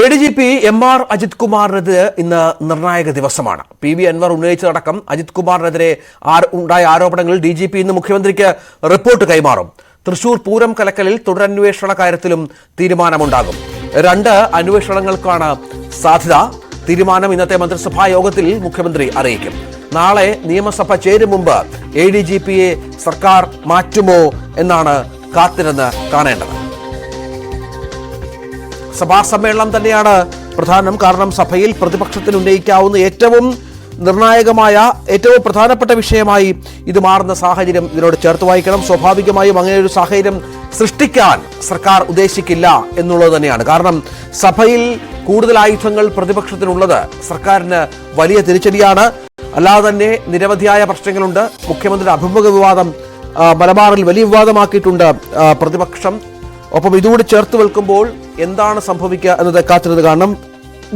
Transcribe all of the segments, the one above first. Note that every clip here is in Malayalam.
A D G P M R Ajith കുമാറിനെതിരെ ഇന്ന് നിർണായക ദിവസമാണ്. പി വി അൻവർ ഉന്നയിച്ചതടക്കം അജിത് കുമാറിനെതിരെ ഉണ്ടായ ആരോപണങ്ങൾ ഡി ജി പി ഇന്ന് മുഖ്യമന്ത്രിക്ക് റിപ്പോർട്ട് കൈമാറും. തൃശൂർ പൂരം കലക്കലിൽ തുടരന്വേഷണ കാര്യത്തിലും തീരുമാനമുണ്ടാകും. രണ്ട് അന്വേഷണങ്ങൾക്കാണ് സാധ്യത. തീരുമാനം ഇന്നത്തെ മന്ത്രിസഭാ യോഗത്തിൽ മുഖ്യമന്ത്രി അറിയിക്കും. നാളെ നിയമസഭ ചേരും മുമ്പ് എ ഡി ജി പിയെ സർക്കാർ മാറ്റുമോ എന്നാണ് കാത്തിരുന്ന് കാണേണ്ടത്. സഭാ സമ്മേളനം തന്നെയാണ് പ്രധാനം. കാരണം സഭയിൽ പ്രതിപക്ഷത്തിന് ഉന്നയിക്കാവുന്ന ഏറ്റവും നിർണായകമായ ഏറ്റവും പ്രധാനപ്പെട്ട വിഷയമായി ഇത് മാറുന്ന സാഹചര്യം ഇതിനോട് ചേർത്ത് വായിക്കണം. സ്വാഭാവികമായും അങ്ങനെ ഒരു സാഹചര്യം സൃഷ്ടിക്കാൻ സർക്കാർ ഉദ്ദേശിക്കില്ല എന്നുള്ളത് തന്നെയാണ്. കാരണം സഭയിൽ കൂടുതൽ ആയുധങ്ങൾ പ്രതിപക്ഷത്തിനുള്ളത് സർക്കാരിന് വലിയ തിരിച്ചടിയാണ്. അല്ലാതെ തന്നെ നിരവധിയായ പ്രശ്നങ്ങളുണ്ട്. മുഖ്യമന്ത്രിയുടെ അഭിമുഖ വിവാദം മലബാറിൽ വലിയ വിവാദമാക്കിയിട്ടുണ്ട് പ്രതിപക്ഷം. ഒപ്പം ഇതുകൂടി ചേർത്ത് വെക്കുമ്പോൾ എന്താണ് സംഭവിക്കുക എന്നത് കാത്തിരുന്ന് കാണണം.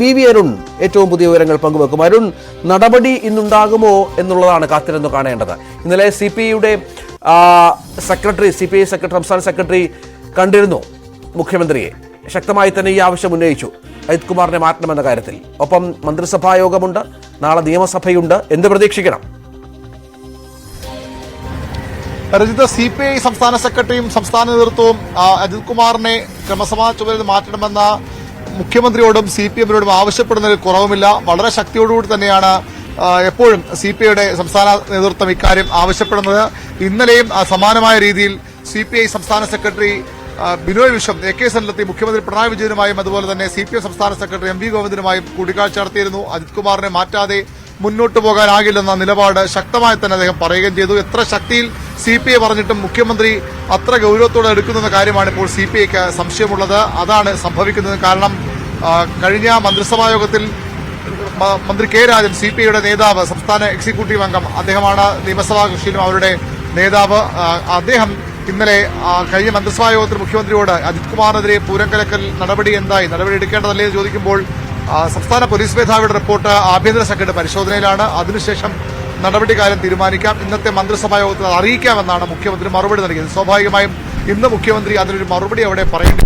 വി വി അരുൺ ഏറ്റവും പുതിയ വിവരങ്ങൾ പങ്കുവെക്കും. അരുൺ നടപടി ഇന്നുണ്ടാകുമോ എന്നുള്ളതാണ് കാത്തിരുന്ന് കാണേണ്ടത്. ഇന്നലെ സി പി ഐയുടെ secretary C P I secretary സംസ്ഥാന സെക്രട്ടറി കണ്ടിരുന്നു മുഖ്യമന്ത്രിയെ. ശക്തമായി തന്നെ ഈ ആവശ്യം ഉന്നയിച്ചു. അജിത് കുമാറിനെ മാറ്റണമെന്ന കാര്യത്തിൽ. ഒപ്പം മന്ത്രിസഭാ യോഗമുണ്ട് നാളെ നിയമസഭയുണ്ട്. എന്ത് പ്രതീക്ഷിക്കണം? രജിത സി പി ഐ സംസ്ഥാന സെക്രട്ടറിയും സംസ്ഥാന നേതൃത്വവും അജിത് കുമാറിനെ ക്രമസമാധാന ചുമതല മാറ്റണമെന്ന മുഖ്യമന്ത്രിയോടും സി പി എമ്മിനോടും ആവശ്യപ്പെടുന്നതിൽ കുറവുമില്ല. വളരെ ശക്തിയോടുകൂടി തന്നെയാണ് എപ്പോഴും സി പി ഐയുടെ സംസ്ഥാന നേതൃത്വം ഇക്കാര്യം ആവശ്യപ്പെടുന്നത്. ഇന്നലെയും സമാനമായ രീതിയിൽ സി പി ഐ സംസ്ഥാന secretary Binoy Viswam A K സെനിലെത്തി മുഖ്യമന്ത്രി പിണറായി വിജയനുമായും അതുപോലെ തന്നെ സി പി എം സംസ്ഥാന സെക്രട്ടറി എം വി ഗോവിന്ദനുമായും കൂടിക്കാഴ്ച നടത്തിയിരുന്നു. അജിത് കുമാറിനെ മാറ്റാതെ മുന്നോട്ട് പോകാനാകില്ലെന്ന നിലപാട് ശക്തമായി തന്നെ അദ്ദേഹം പറയുകയും ചെയ്തു. എത്ര ശക്തിയിൽ സി പി ഐ പറഞ്ഞിട്ടും മുഖ്യമന്ത്രി അത്ര ഗൗരവത്തോടെ എടുക്കുന്ന കാര്യമാണ് ഇപ്പോൾ സി പി ഐക്ക് സംശയമുള്ളത്. അതാണ് സംഭവിക്കുന്നത്. കാരണം കഴിഞ്ഞ മന്ത്രിസഭാ യോഗത്തിൽ മന്ത്രി കെ രാജൻ സി പി ഐയുടെ നേതാവ് സംസ്ഥാന എക്സിക്യൂട്ടീവ് അംഗം അദ്ദേഹമാണ് നിയമസഭാ കക്ഷിയിലും അവരുടെ നേതാവ്. അദ്ദേഹം ഇന്നലെ കഴിഞ്ഞ മന്ത്രിസഭാ യോഗത്തിൽ മുഖ്യമന്ത്രിയോട് അജിത് കുമാറിനെതിരെ പൂരംകലക്കൽ നടപടി എന്തായി നടപടി എടുക്കേണ്ടതല്ലേ എന്ന് ചോദിക്കുമ്പോൾ സംസ്ഥാന പോലീസ് മേധാവിയുടെ റിപ്പോർട്ട് ആഭ്യന്തര സെക്രട്ടറി പരിശോധനയിലാണ്. അതിനുശേഷം നടപടി കാര്യം തീരുമാനിക്കാം. ഇന്നത്തെ മന്ത്രിസഭാ യോഗത്തിൽ അറിയിക്കാമെന്നാണ് മുഖ്യമന്ത്രി മറുപടി നൽകിയത്. സ്വാഭാവികമായും ഇന്ന് മുഖ്യമന്ത്രി അതിനൊരു മറുപടി അവിടെ പറയേണ്ടി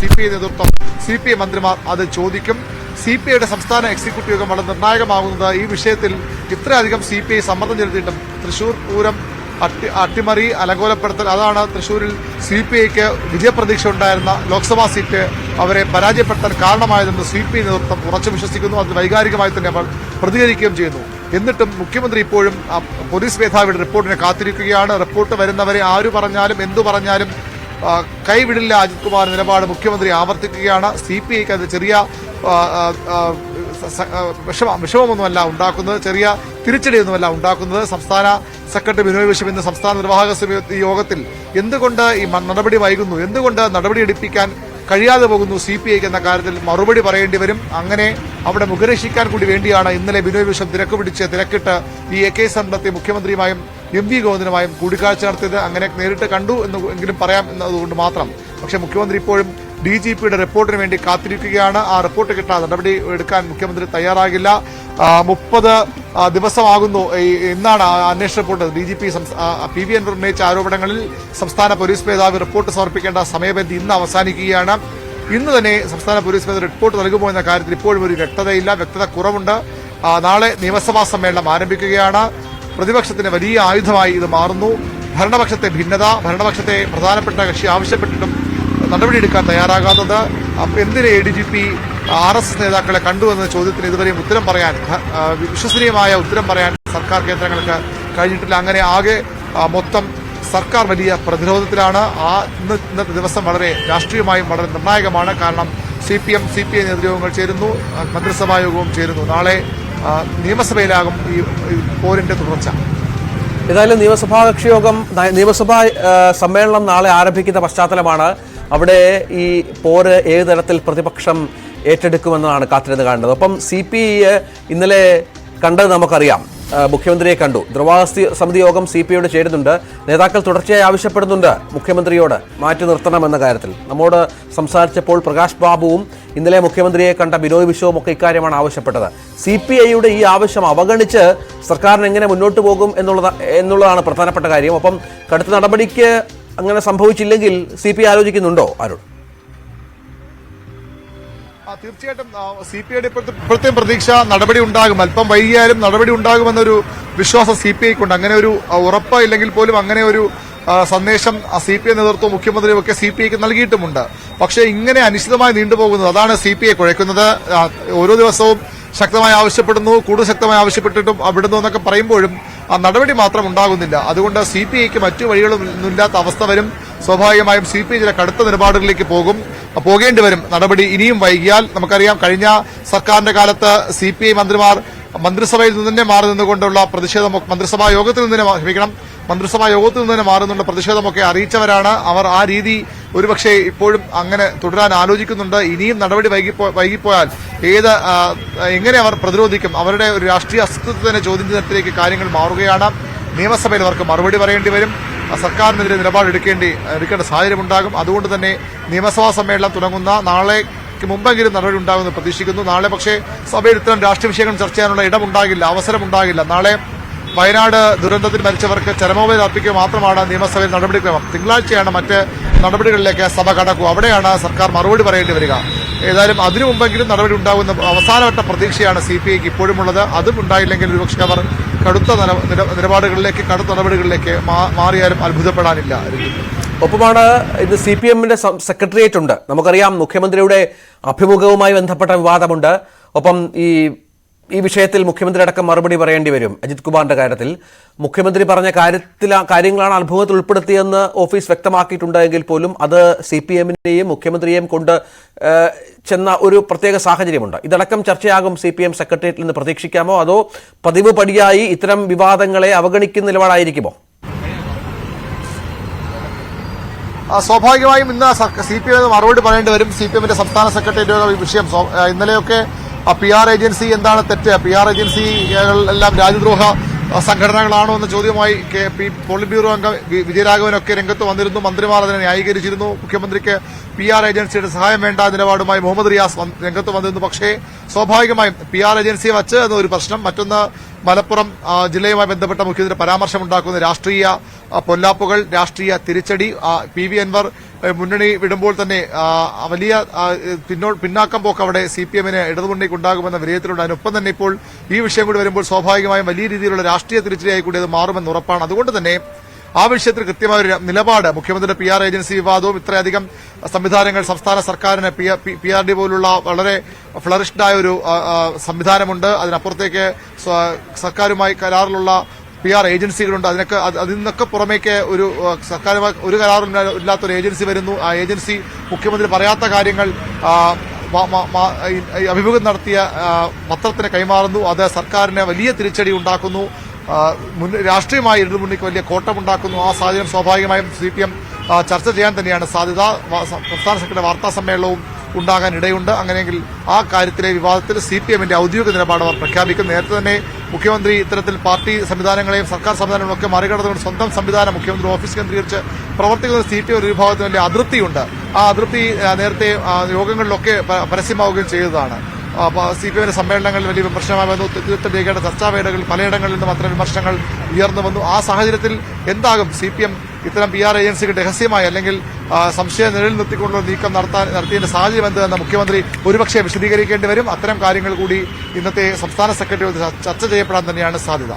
സി പി ഐ നേതൃത്വം സി പി ഐ മന്ത്രിമാർ അത് ചോദിക്കും. സി പി ഐയുടെ സംസ്ഥാന എക്സിക്യൂട്ടീവ് യോഗം വളരെ നിർണായകമാകുന്നത് ഈ വിഷയത്തിൽ ഇത്രയധികം സി പി ഐ സമ്മർദ്ദം ചെലുത്തിയിട്ടും തൃശൂർ പൂരം അട്ടി അട്ടിമറി അലങ്കോലപ്പെടുത്തൽ. അതാണ് തൃശ്ശൂരിൽ സി പി ഐക്ക് വിജയപ്രതീക്ഷ ഉണ്ടായിരുന്ന ലോക്സഭാ സീറ്റ് അവരെ പരാജയപ്പെടുത്താൻ കാരണമായതെന്ന് സി പി ഐ നേതൃത്വം ഉറച്ചു വിശ്വസിക്കുന്നു. അത് വൈകാരികമായി തന്നെ അവർ പ്രതികരിക്കുകയും ചെയ്യുന്നു. എന്നിട്ടും മുഖ്യമന്ത്രി ഇപ്പോഴും പോലീസ് മേധാവിയുടെ റിപ്പോർട്ടിനെ കാത്തിരിക്കുകയാണ്. റിപ്പോർട്ട് വരുന്നവരെ ആര് പറഞ്ഞാലും എന്തു പറഞ്ഞാലും കൈവിടില്ല അജിത് കുമാർ നിലപാട് മുഖ്യമന്ത്രി ആവർത്തിക്കുകയാണ്. സി പി ഐക്ക് അത് ചെറിയ വിഷമ വിഷമമൊന്നുമല്ല ഉണ്ടാക്കുന്നത്. ചെറിയ തിരിച്ചടിയൊന്നുമല്ല ഉണ്ടാക്കുന്നത്. സംസ്ഥാന സെക്രട്ടറി ബിനോയ് വിശ്വം ഇന്ന് സംസ്ഥാന നിർവാഹക സമിതി യോഗത്തിൽ എന്തുകൊണ്ട് ഈ നടപടി വൈകുന്നു? എന്തുകൊണ്ട് നടപടി എടുപ്പിക്കാൻ കഴിയാതെ പോകുന്നു സി പി ഐക്ക് എന്ന കാര്യത്തിൽ മറുപടി പറയേണ്ടി വരും? അങ്ങനെ അവിടെ മുഖരക്ഷിക്കാൻ കൂടി വേണ്ടിയാണ് ഇന്നലെ ബിനോയ് വിശ്വം തിരക്ക് പിടിച്ച് തിരക്കിട്ട് ഈ എ കെ സമ്പത്തെ മുഖ്യമന്ത്രിയുമായും എം വി ഗോവിന്ദനുമായും കൂടിക്കാഴ്ച നടത്തിയത്. അങ്ങനെ നേരിട്ട് കണ്ടു എന്ന് എങ്കിലും പറയാം എന്നതുകൊണ്ട് മാത്രം. പക്ഷേ മുഖ്യമന്ത്രി ഇപ്പോഴും ഡി ജി പിയുടെ റിപ്പോർട്ടിന് വേണ്ടി കാത്തിരിക്കുകയാണ്. ആ റിപ്പോർട്ട് കിട്ടാതെ നടപടി എടുക്കാൻ മുഖ്യമന്ത്രി തയ്യാറാകില്ല. മുപ്പത് ദിവസമാകുന്നു. ഇന്നാണ് അന്വേഷണ report. D G P P V Anvar ഉന്നയിച്ച ആരോപണങ്ങളിൽ സംസ്ഥാന പോലീസ് മേധാവി റിപ്പോർട്ട് സമർപ്പിക്കേണ്ട സമയപരിധി ഇന്ന് അവസാനിക്കുകയാണ്. ഇന്ന് തന്നെ സംസ്ഥാന പോലീസ് മേധാവി റിപ്പോർട്ട് നൽകുമോ എന്ന കാര്യത്തിൽ ഇപ്പോഴും ഒരു വ്യക്തതയില്ല. വ്യക്തത കുറവുണ്ട്. നാളെ നിയമസഭാ സമ്മേളനം ആരംഭിക്കുകയാണ്. പ്രതിപക്ഷത്തിന് വലിയ ആയുധമായി ഇത് മാറുന്നു. ഭരണപക്ഷത്തെ ഭിന്നത ഭരണപക്ഷത്തെ പ്രധാനപ്പെട്ട കക്ഷി ആവശ്യപ്പെട്ടിട്ടും നടപടിയെടുക്കാൻ തയ്യാറാകാത്തത്. എന്തിന് A D G P R S S നേതാക്കളെ കണ്ടുവെന്ന ചോദ്യത്തിന് ഇതുവരെയും ഉത്തരം പറയാൻ വിശ്വസനീയമായ ഉത്തരം പറയാൻ സർക്കാർ കേന്ദ്രങ്ങൾക്ക് കഴിഞ്ഞിട്ടില്ല. അങ്ങനെ ആകെ മൊത്തം സർക്കാർ വലിയ പ്രതിരോധത്തിലാണ്. ആ ഇന്ന് ഇന്നത്തെ ദിവസം വളരെ രാഷ്ട്രീയമായും വളരെ നിർണായകമാണ്. കാരണം C P M C P I നേതൃയോഗങ്ങൾ ചേരുന്നു മന്ത്രിസഭാ യോഗവും ചേരുന്നു. നാളെ നിയമസഭയിലാകും ഈ പോരിന്റെ തുടർച്ച. ഏതായാലും നിയമസഭാ കക്ഷിയോഗം നിയമസഭാ സമ്മേളനം നാളെ ആരംഭിക്കുന്ന പശ്ചാത്തലമാണ്. അവിടെ ഈ പോര് ഏത് തരത്തിൽ പ്രതിപക്ഷം ഏറ്റെടുക്കുമെന്നാണ് കാത്തിരുന്ന് കാണുന്നത്. ഒപ്പം സി പി ഐ ഇന്നലെ കണ്ടത് നമുക്കറിയാം. മുഖ്യമന്ത്രിയെ കണ്ടു. ദ്രവാസ്തി സമിതി യോഗം സി പി ഐയോട് ചേരുന്നുണ്ട്. നേതാക്കൾ തുടർച്ചയായി ആവശ്യപ്പെടുന്നുണ്ട് മുഖ്യമന്ത്രിയോട്. മാറ്റി നിർത്തണമെന്ന കാര്യത്തിൽ. നമ്മോട് സംസാരിച്ചപ്പോൾ പ്രകാശ് ബാബുവും ഇന്നലെ മുഖ്യമന്ത്രിയെ കണ്ട ബിനോയ് വിശ്വവും ഒക്കെ ഇക്കാര്യമാണ് ആവശ്യപ്പെട്ടത്. സി പി ഐയുടെ ഈ ആവശ്യം അവഗണിച്ച് സർക്കാരിന് എങ്ങനെ മുന്നോട്ട് പോകും എന്നുള്ളത് എന്നുള്ളതാണ് പ്രധാനപ്പെട്ട കാര്യം. ഒപ്പം കടുത്ത നടപടിക്ക് അങ്ങനെ സംഭവിച്ചില്ലെങ്കിൽ സി പി ആലോചിക്കുന്നുണ്ടോ അരുൺ? തീർച്ചയായിട്ടും സി പി ഐയുടെ ഇപ്പോഴത്തെ പ്രതീക്ഷ നടപടി ഉണ്ടാകും. അല്പം വൈകിയാലും നടപടി ഉണ്ടാകുമെന്നൊരു വിശ്വാസം സി പി ഐക്കുണ്ട്. അങ്ങനെ ഒരു ഉറപ്പ് ഇല്ലെങ്കിൽ പോലും അങ്ങനെ ഒരു സന്ദേശം സി പി ഐ നേതൃത്വം മുഖ്യമന്ത്രിയും ഒക്കെ സി പി ഐക്ക് നൽകിയിട്ടുമുണ്ട്. പക്ഷേ ഇങ്ങനെ അനിശ്ചിതമായി നീണ്ടുപോകുന്നത് അതാണ് സി പി ഐ കുഴക്കുന്നത് ഓരോ ദിവസവും ശക്തമായി ആവശ്യപ്പെടുന്നു കൂടുതൽ ശക്തമായി ആവശ്യപ്പെട്ടിട്ടും അവിടുന്ന് എന്നൊക്കെ പറയുമ്പോഴും ആ നടപടി മാത്രം ഉണ്ടാകുന്നില്ല. അതുകൊണ്ട് സി പി ഐക്ക് മറ്റു വഴികളൊന്നുമില്ലാത്ത അവസ്ഥ വരും. സ്വാഭാവികമായും സി പി ഐ ചില കടുത്ത നിലപാടുകളിലേക്ക് പോകും. പോകേണ്ടി വരും. നടപടി ഇനിയും വൈകിയാൽ നമുക്കറിയാം. കഴിഞ്ഞ സർക്കാരിന്റെ കാലത്ത് സി പി ഐ മന്ത്രിമാർ മന്ത്രിസഭയിൽ നിന്ന് തന്നെ മാറി നിന്നുകൊണ്ടുള്ള പ്രതിഷേധം മന്ത്രിസഭാ യോഗത്തിൽ നിന്ന് തന്നെ ക്ഷമിക്കണം. മന്ത്രിസഭാ യോഗത്തിൽ നിന്ന് തന്നെ മാറുന്നുള്ള പ്രതിഷേധമൊക്കെ അറിയിച്ചവരാണ്. അവർ ആ രീതി ഒരുപക്ഷെ ഇപ്പോഴും അങ്ങനെ തുടരാൻ ആലോചിക്കുന്നുണ്ട്. ഇനിയും നടപടി വൈകിപ്പോ വൈകിപ്പോയാൽ ഏത് എങ്ങനെ അവർ പ്രതിരോധിക്കും? അവരുടെ ഒരു രാഷ്ട്രീയ അസ്തിത്വത്തെ തന്നെ ചോദ്യം ചെയ്യുന്നതിലേക്ക് കാര്യങ്ങൾ മാറുകയാണ്. നിയമസഭയിൽ അവർക്ക് മറുപടി പറയേണ്ടി വരും. സർക്കാരിനെതിരെ നിലപാടെടുക്കേണ്ടി എടുക്കേണ്ട സാഹചര്യമുണ്ടാകും. അതുകൊണ്ട് തന്നെ നിയമസഭാ സമ്മേളനം തുടങ്ങുന്ന നാളേക്ക് മുമ്പെങ്കിലും നടപടി ഉണ്ടാകുമെന്ന് പ്രതീക്ഷിക്കുന്നു. നാളെ പക്ഷേ സഭയിൽ ഇത്തരം രാഷ്ട്രീയ വിഷയങ്ങൾ ചർച്ച ചെയ്യാനുള്ള ഇടമുണ്ടാകില്ല അവസരമുണ്ടാകില്ല. നാളെ വയനാട് ദുരന്തത്തിൽ മരിച്ചവർക്ക് ചരമോപതി അർപ്പിക്കുക മാത്രമാണ് നിയമസഭയിൽ നടപടിക്രമം. തിങ്കളാഴ്ചയാണ് മറ്റ് നടപടികളിലേക്ക് സഭ കടക്കുക. അവിടെയാണ് സർക്കാർ മറുപടി പറയേണ്ടി വരിക. ഏതായാലും അതിനു മുമ്പെങ്കിലും നടപടി ഉണ്ടാകുന്ന അവസാനവട്ട പ്രതീക്ഷയാണ് സി പി ഐക്ക് ഇപ്പോഴുമുള്ളത്. അതും ഉണ്ടായില്ലെങ്കിൽ ഒരുപക്ഷെ അവർ കടുത്ത നില- നില- നിലപാടുകളിലേക്ക് കടുത്ത നടപടികളിലേക്ക് മാറിയാലും അത്ഭുതപ്പെടാനില്ല. ഒപ്പമാണ് ഇന്ന് സി പി എമ്മിന്റെ സെക്രട്ടേറിയറ്റ് ഉണ്ട്. നമുക്കറിയാം മുഖ്യമന്ത്രിയുടെ അഭിമുഖവുമായി ബന്ധപ്പെട്ട വിവാദമുണ്ട്. ഒപ്പം ഈ ഈ വിഷയത്തിൽ മുഖ്യമന്ത്രി അടക്കം മറുപടി പറയേണ്ടി വരും. അജിത് കുമാറിന്റെ കാര്യത്തിൽ. മുഖ്യമന്ത്രി പറഞ്ഞ കാര്യത്തിൽ കാര്യങ്ങളാണ് അഭിമുഖത്തിൽ ഉൾപ്പെടുത്തിയെന്ന് ഓഫീസ് വ്യക്തമാക്കിയിട്ടുണ്ടെങ്കിൽ പോലും അത് സി പി എമ്മിനെയും മുഖ്യമന്ത്രിയെയും കൊണ്ട് ചെന്ന ഒരു പ്രത്യേക സാഹചര്യമുണ്ട്. ഇതടക്കം ചർച്ചയാകും സി പി എം സെക്രട്ടേറിയറ്റിൽ നിന്ന് പ്രതീക്ഷിക്കാമോ? അതോ പതിവ് പടിയായി ഇത്തരം വിവാദങ്ങളെ അവഗണിക്കുന്ന നിലപാടായിരിക്കുമോ ആ, സ്വാഭാവികമായും ഇന്ന് സി പി എം മറുപടി പറയേണ്ടി വരും. സി പി എമ്മിന്റെ സംസ്ഥാന സെക്രട്ടേറിയറ്റ് വിഷയം. ഇന്നലെയൊക്കെ പി ആർ ഏജൻസി എന്താണ് തെറ്റ്? പി ആർ ഏജൻസി എല്ലാം രാജ്യദ്രോഹ സംഘടനകളാണോ എന്ന ചോദ്യമായി കെ പി പോളിറ്റ് ബ്യൂറോ അംഗം വിജയരാഘവനൊക്കെ രംഗത്ത് വന്നിരുന്നു. മന്ത്രിമാർ അതിനെ ന്യായീകരിച്ചിരുന്നു. മുഖ്യമന്ത്രിക്ക് പി ആർ ഏജൻസിയുടെ സഹായം വേണ്ട നിലപാടുമായി മുഹമ്മദ് റിയാസ് രംഗത്ത് വന്നിരുന്നു. പക്ഷേ സ്വാഭാവികമായും പി ആർ ഏജൻസിയെ വച്ച് എന്നൊരു പ്രശ്നം മറ്റൊന്ന് മലപ്പുറം ജില്ലയുമായി ബന്ധപ്പെട്ട മുഖ്യമന്ത്രി പരാമർശമുണ്ടാക്കുന്ന രാഷ്ട്രീയ പൊല്ലാപ്പുകൾ രാഷ്ട്രീയ തിരിച്ചടി പി വി അൻവർ മുന്നണി വിടുമ്പോൾ തന്നെ വലിയ പിന്നോ പിന്നാക്കം പോക്ക് അവിടെ സി പി എമ്മിന് ഇടതുമുന്നണിക്ക് ഉണ്ടാകുമെന്ന വിലയിരുത്തലുണ്ട്. അതിനൊപ്പം തന്നെ ഇപ്പോൾ ഈ വിഷയം കൂടി വരുമ്പോൾ സ്വാഭാവികമായും വലിയ രീതിയിലുള്ള രാഷ്ട്രീയ തിരിച്ചടിയായി കൂടി അത് മാറുമെന്ന് ഉറപ്പാണ്. അതുകൊണ്ട് തന്നെ ആ വിഷയത്തിൽ കൃത്യമായ ഒരു നിലപാട്. മുഖ്യമന്ത്രിയുടെ പി ആർ ഏജൻസി വിവാദവും ഇത്രയധികം സംവിധാനങ്ങൾ സംസ്ഥാന സർക്കാരിന് പി ആർ ഡി പോലുള്ള വളരെ ഫ്ലറിഷ്ഡായ ഒരു സംവിധാനമുണ്ട്. അതിനപ്പുറത്തേക്ക് സർക്കാരുമായി കരാറിലുള്ള പി ആർ ഏജൻസികളുണ്ട്. അതിനൊക്കെ അത് അതിൽ നിന്നൊക്കെ പുറമേക്ക് ഒരു സർക്കാരുമായി ഒരു കരാറും ഇല്ലാ- ഇല്ലാത്തൊരു ഏജൻസി വരുന്നു. ആ ഏജൻസി മുഖ്യമന്ത്രി പറയാത്ത കാര്യങ്ങൾ അഭിമുഖം നടത്തിയ പത്രത്തിന് കൈമാറുന്നു. അത് സർക്കാരിന് വലിയ തിരിച്ചടി ഉണ്ടാക്കുന്നു. രാഷ്ട്രീയമായി ഇടതുമുന്നണിക്ക് വലിയ കോട്ടമുണ്ടാക്കുന്നു. ആ സാഹചര്യം സ്വാഭാവികമായും സി പി എം ചർച്ച ചെയ്യാൻ തന്നെയാണ് സാധ്യത. സംസ്ഥാന സെക്രട്ടറി വാർത്താ സമ്മേളനവും ഉണ്ടാകാൻ ഇടയുണ്ട് അങ്ങനെയെങ്കിൽ ആ കാര്യത്തിലെ വിവാദത്തിൽ സി പി എമ്മിന്റെ ഔദ്യോഗിക നിലപാട് അവർ പ്രഖ്യാപിക്കും. നേരത്തെ തന്നെ മുഖ്യമന്ത്രി ഇത്തരത്തിൽ പാർട്ടി സംവിധാനങ്ങളെയും സർക്കാർ സംവിധാനങ്ങളും ഒക്കെ മറികടന്നുകൊണ്ട് സ്വന്തം സംവിധാനം മുഖ്യമന്ത്രി ഓഫീസ് കേന്ദ്രീകരിച്ച് പ്രവർത്തിക്കുന്ന സി പി ഒരു വിഭാഗത്തിന് വലിയ അതൃപ്തിയുണ്ട്. ആ അതൃപ്തി നേരത്തെ യോഗങ്ങളിലൊക്കെ പരസ്യമാവുകയും ചെയ്തതാണ്. സി പി എമ്മിന്റെ സമ്മേളനങ്ങളിൽ വലിയ വിമർശനമായി വന്നു. തീർത്ഥം രേഖയുടെ ചർച്ചാവേളകളിൽ പലയിടങ്ങളിൽ നിന്നും അത്തരം വിമർശനങ്ങൾ ഉയർന്നു വന്നു. ആ സാഹചര്യത്തിൽ എന്താകും? സി പി എം ഇത്തരം പി ആർ ഏജൻസികൾ രഹസ്യമായി അല്ലെങ്കിൽ സംശയ നിഴലിൽ നിർത്തിക്കൊണ്ടുള്ള നീക്കം നടത്താൻ നടത്തിയതിന്റെ സാഹചര്യം എന്തെന്ന് മുഖ്യമന്ത്രി ഒരുപക്ഷെ വിശദീകരിക്കേണ്ടി വരും. അത്തരം കാര്യങ്ങൾ കൂടി ഇന്നത്തെ സംസ്ഥാന സെക്രട്ടറി ചർച്ച ചെയ്യപ്പെടാൻ തന്നെയാണ് സാധ്യത.